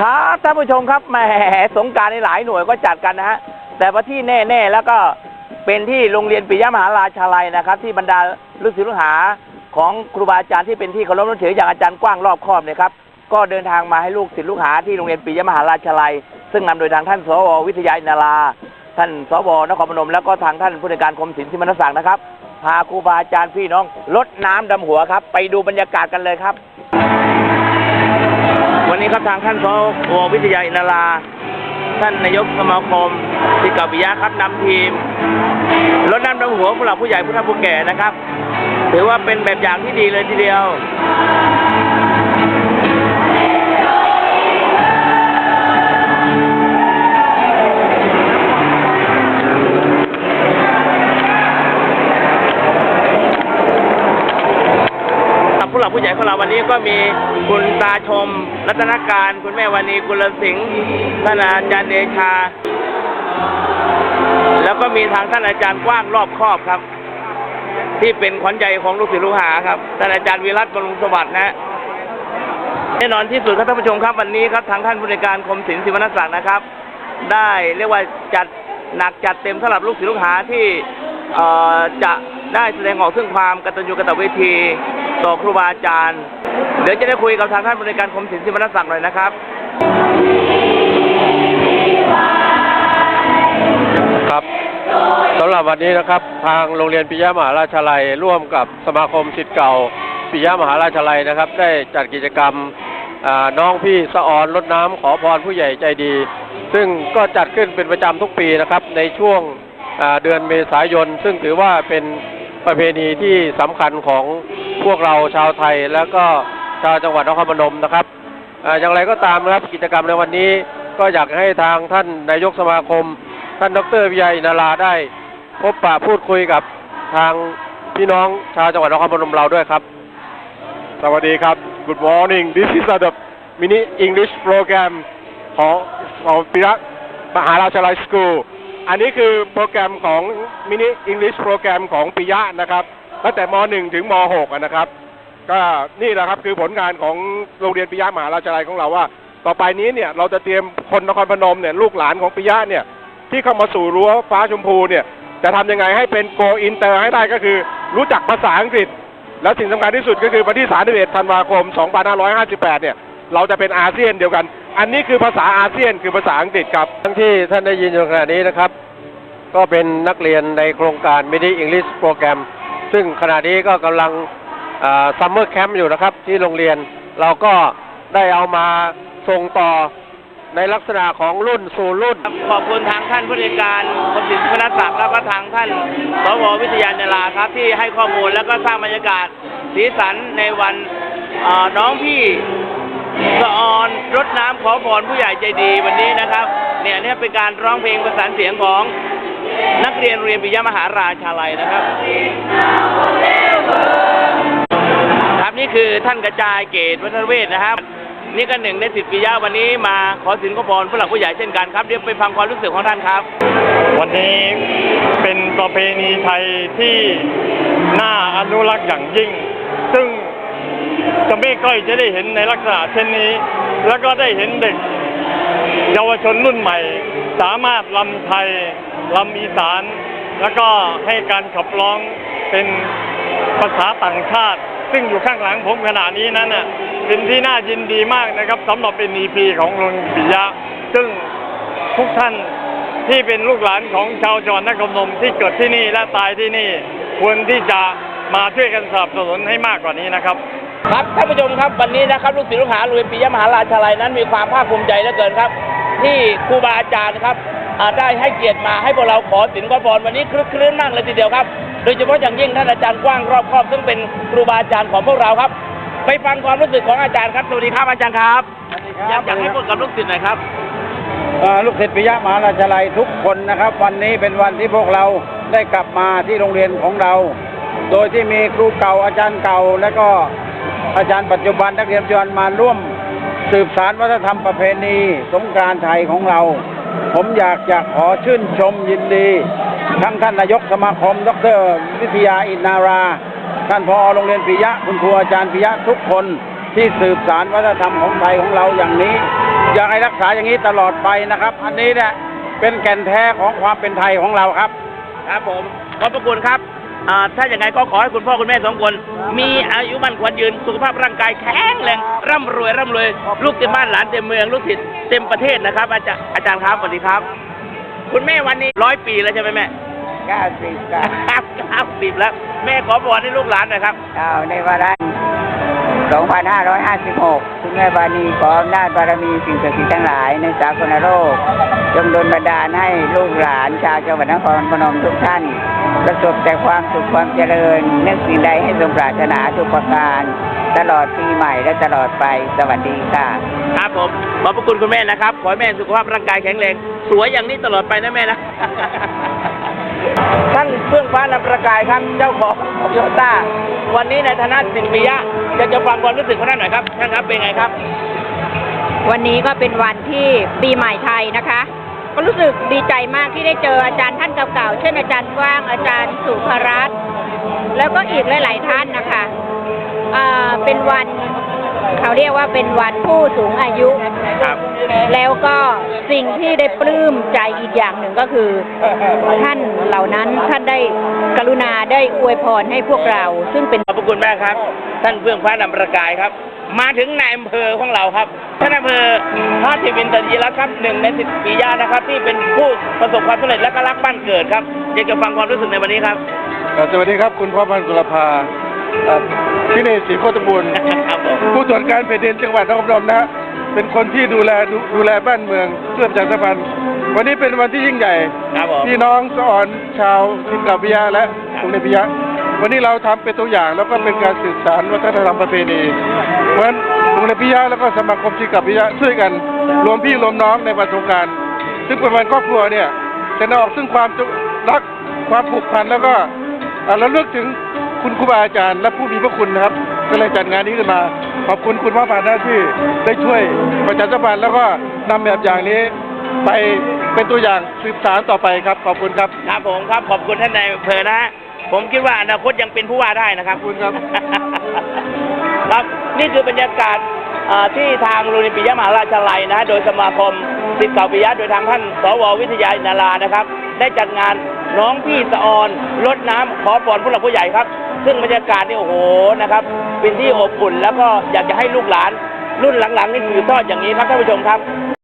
ครับท่านผู้ชมครับแหมสงการในหลายหน่วยก็จัดกันนะฮะแต่ว่าที่แน่ๆแล้วก็เป็นที่โรงเรียนปิยมหาราชาลัยนะครับ ที่บรรดาลูกศิษย์ลูกหาของครูบาอาจารย์ที่เป็นที่เคารพนับถืออย่างอาจารย์กว้างรอบครอบเนี่ยครับก็เดินทางมาให้ลูกศิษย์ลูกหาที่โรงเรียนปิยมหาราชาลัย ซึ่งนำโดยทางท่านสววิทยาอินาราท่านสวนครพนมแล้วก็ทางท่านผู้ในการคมศิลป์สิมนศักดิ์นะครับพาครูบาอาจารย์พี่น้องลดน้ำดำหัวครับ ไปดูบรรยากาศกันเลยครับ วันนี้ครับทางท่านสววิทยาอินารา ท่านนายกสมาคมสิกาวิยะครับนำทีมรถน้ำดำหัวผู้หลักผู้ใหญ่ผู้เฒ่าผู้แก่นะครับ ถือว่าเป็นแบบอย่างที่ดีเลยทีเดียว กับผู้หลักของเราวันนี้ก็มีคุณตาชม รัตนการ คุณแม่วันนีกุลสิงห์ท่านอาจารย์เดชา แล้วก็มีทางท่านอาจารย์กว้างรอบครอบครับ ที่เป็นขวัญใจของลูกศิษย์ลูกหาครับท่านอาจารย์วิรัตบำรุงสวัสดิ์นะฮะแน่นอนที่สุดครับท่านผู้ชมครับวันนี้ครับทางท่านผู้ในการคมศิลป์ศิวรรณศักดิ์นะครับ ได้เรียกว่าจัดหนักจัดเต็มสำหรับลูกศิษย์ลูกหาที่จะได้แสดงออกซึ่งความกตัญญูกตเวที ต่อครูบาอาจารย์ เดี๋ยวจะได้คุยกับทางท่านผู้ในวยการคมศิลป์ศิวรศักดิ์หน่อยนะครับครับสำหรับวันนี้นะครับ ทางโรงเรียนปิยมหาราชาลัย ร่วมกับสมาคมศิษย์เก่าปิยมหาราชาลัยนะครับ ได้จัดกิจกรรมน้องพี่สะออนรดน้ำขอพรผู้ใหญ่ใจดี ซึ่งก็จัดขึ้นเป็นประจำทุกปีนะครับ ในช่วงเดือนเมษายน ซึ่งถือว่าเป็น ประเพณีที่สำคัญของพวกเราชาวไทยแล้วก็ชาวจังหวัดนครพนมนะครับออย่างไรก็ตามนะครับกิจกรรมในวันนี้ก็อยากให้ทางท่านนายกสมาคม ท่านดรวิยัยนาราได้ พบปะพูดคุยกับทางพี่น้องชาวจังหวัดนครพนมเราด้วยครับ สวัสดีครับ Good morning This is the mini English program ของของปิยะมหาราชาลัยสคูล อันนี้คือโปรแกรมของ mini English โปรแกรมของปิยะนะครับตั้งแต่ม .1 ถึงม .6 นะครับ ก็นี่แหละครับคือผลงานของโรงเรียนปิยะมหาราชาลัยของเราว่า ต่อไปนี้เนี่ยเราจะเตรียมคนนครพนมเนี่ยลูกหลานของปิยะเนี่ยที่เข้ามาสู่รั้วฟ้าชมพูเนี่ยจะทำยังไงให้เป็นโกอินเตอร์ให้ได้ก็คือรู้จักภาษาอังกฤษ แล้วสิ่งสำคัญที่สุดก็คือวันที่ 31 ธันวาคม 2558 เนี่ย เราจะเป็นอาเซียนเดียวกัน อันนี้คือภาษาอาเซียนคือภาษาอังกฤษครับ ทั้งที่ท่านได้ยินอยู่ขณะนี้นะครับ ก็เป็นนักเรียนในโครงการ Mini English Program ซึ่งขณะนี้ก็กำลังซัมเมอร์แคมป์อยู่นะครับที่โรงเรียนเราก็ได้เอามาส่งต่อในลักษณะของรุ่นสู่รุ่น ขอบคุณทางท่านผู้ในวยการคมศิลป์พนศักดิ์แล้วก็ทางท่านสววิทยานาราครับที่ให้ข้อมูลแล้วก็สร้างบรรยากาศสีสันในวันเอ่อน้องพี่ สะออนรดน้ำขอพรผู้ใหญ่ใจดีวันนี้นะครับ เนี่ยเนี่ยเป็นการร้องเพลงประสานเสียงของนักเรียนเรียนปิยมหาราชาลัยนะครับ ครับนี่คือท่านกระจายเกตวัฒนเวทนะครับ นี่ก็หนึ่งในสิบปิยะวันนี้มาขอสินขอพรผู้หลักผู้ใหญ่เช่นกันครับเดี๋ยวไปฟังความรู้สึกของท่านครับ วันนี้เป็นประเพณีไทยที่น่าอนุรักษ์อย่างยิ่ง ซึ่ง จะไม่ค่อยจะได้เห็นในลักษณะเช่นนี้ แล้วก็ได้เห็นเด็ก เยาวชนรุ่นใหม่ สามารถลำไทยลำอีสาน แล้วก็ให้การขับร้องเป็นภาษาต่างชาติ ซึ่งอยู่ข้างหลังผมขณะนี้นั้นน่ะเป็นที่น่ายินดีมากนะครับสำหรับเป็น EP ของโรงปิยะ ซึ่งทุกท่านที่เป็นลูกหลานของชาวจังหวัดนครนมที่เกิดที่นี่และตายที่นี่ ควรที่จะมาช่วยกันสนับสนุนให้มากกว่านี้นะครับ ครับท่านผู้ชมครับวันนี้นะครับลูกศิษย์ลูกหาโรงเรียนปิยมหาราชาลัยนั้นมีความภาคภูมิใจเหลือเกินครับ ที่ครูบาอาจารย์ครับอ่าได้ให้เกียรติมาให้พวกเราขอสินขอพรวันนี้คลึกคลื้นมากเลยทีเดียวครับ โดยเฉพาะอย่างยิ่งท่านอาจารย์กว้างรอบครอบซึ่งเป็นครูบาอาจารย์ของพวกเราครับ ไปฟังความรู้สึกของอาจารย์ครับสวัสดีครับอาจารย์ครับอยากอยากให้พูดกับลูกศิษย์หน่อยครับเอ่อลูกศิษย์ปิยะมหาราชาลัยทุกคนนะครับ วันนี้เป็นวันที่พวกเราได้กลับมาที่โรงเรียนของเรา โดยที่มีครูเก่าอาจารย์เก่าและก็ อาจารย์ปัจจุบันนักเรียนปัจจุบันมาร่วมสืบสารวัฒนธรรมประเพณีสงกานต์ไทยของเรา ผมอยากจะขอชื่นชมยินดี ทั้งท่านนายกสมาคม ดร วิทยาอินนารา ท่านพอโรงเรียนปิยะคุณครูอาจารย์ปิยะทุกคนที่สืบสารวัฒนธรรมของไทยของเราอย่างนี้ อยากให้รักษาอย่างนี้ตลอดไปนะครับ อันนี้เนี่ยเป็นแก่นแท้ของความเป็นไทยของเราครับ ครับผมขอบพระคุณครับ อ่าถ้าอย่างไงก็ขอให้คุณพ่อคุณแม่สองคน มีอายุมั่นขวัญยืนสุขภาพร่างกายแข็งแรงร่ำรวยร่ำรวยลูกเต็มบ้านหลานเต็มเมืองลูกศิษย์เต็มประเทศนะครับ อาจารย์อาจารย์ครับสวัสดีครับ คุณแม่วันนี้ร้อยปีแล้วใช่ไหมแม่เก้าสิบเก้าครับครับสิบแล้ว แม่ขอพรให้ลูกหลานหน่อยครับ เก้าในวาระ2556คุณ แม่บานีขออำนาจบารมีสิ่งศักดิ์สิทธิ์ทั้งหลายในสากลโลกจงดลบันดาลให้ลูกหลานชาวจังหวัดนครพนมทุกท่าน ประสบแต่ความสุขความเจริญนึกสิ่งใดให้สมปรารถนาทุกประการ ตลอดปีใหม่และตลอดไปสวัสดีค่ะ ครับผมขอบพระคุณคุณแม่นะครับ ขอให้แม่สุขภาพร่างกายแข็งแรง สวยอย่างนี้ตลอดไปนะแม่นะ เพื่องฟ้านำประกายครับ เจ้าของโยต้า วันนี้ในฐานะสินปิยะอยากจะฟังความรู้สึกของท่านหน่อยครับ ท่านครับเป็นไงครับ วันนี้ก็เป็นวันที่ปีใหม่ไทยนะคะ ก็รู้สึกดีใจมากที่ได้เจออาจารย์ท่านเก่าๆ เช่นอาจารย์กว้างอาจารย์สุภรัตน์แล้วก็อีกหลาย ๆ ท่านนะคะ เป็นวัน เขาเรียกว่าเป็นวันผู้สูงอายุ ครับ แล้วก็สิ่งที่ได้ปลื้มใจอีกอย่างหนึ่งก็คือ ท่านเหล่านั้นท่านได้กรุณาได้อวยพรให้พวกเรา ซึ่งเป็นขอบพระคุณมากครับ ท่านเพื่องฟ้านำประกายครับ มาถึงนายอำเภอของเราครับท่านอำเภอพระเทวินตันยีรัตน์ครับหนึ่งในสิบปีญานะครับ ที่เป็นผู้ประสบความสำเร็จและก็รักบ้านเกิดครับอยากจะฟังความรู้สึกในวันนี้ครับ สวัสดีครับคุณพ่อพันธุ์กุลภา เอ่อพี่เนศศรีโคตบุญครับผมผู้ตรวจการแผ่นดินจังหวัดนครพนมนะฮะเป็นคนที่ดูแลดูดูแลบ้านเมืองเพื่อประชาสัมพันธ์วันนี้เป็นวันที่ยิ่งใหญ่ครับผม พี่น้องสอนชาวทินกับพิยะและโรงเรียนพิยะวันนี้เราทำเป็นตัวอย่างแล้วก็เป็นการสืบสานวัฒนธรรมประเพณีเพราะฉะนั้นโรงเรียนพิยะแล้วก็สมาคมทินกับพิยะช่วยกันรวมพี่รวมน้องในวันสงกราร ซึ่งเป็นวันครอบครัวเนี่ยจะนำออกซึ่งความรักความผูกพันแล้วก็เอ่อระลึกถึง คุณครูบาอาจารย์และผู้มีพระคุณนะครับก็เลยจัดงานนี้ขึ้นมา ขอบคุณคุณพ่อผ่านหน้าที่ได้ช่วยประชาสัมพันธ์แล้วก็นำแบบอย่างนี้ไปเป็นตัวอย่างสืบสานต่อไปครับ ขอบคุณครับครับผมครับขอบคุณท่านนายอำเภอนะฮะผมคิดว่าอนาคตยังเป็นผู้ว่าได้นะครับขอบคุณครับ ครับนี่คือบรรยากาศอ่าที่ทางโรงเรียนปิยมหาราชาลัยนะ โดยสมาคมศิษย์เก่าปิยะโดยทางท่านสววิทยาอินารานะครับ ได้จัดงานน้องพี่สะออนลดน้ำขอพรผู้หลักผู้ใหญ่ครับ ซึ่งบรรยากาศนี่โอ้โหนะครับเป็นที่อบอุ่นแล้วก็อยากจะให้ลูกหลานรุ่นหลังๆนี่ถือทอดอย่างนี้ครับท่านผู้ชมครับ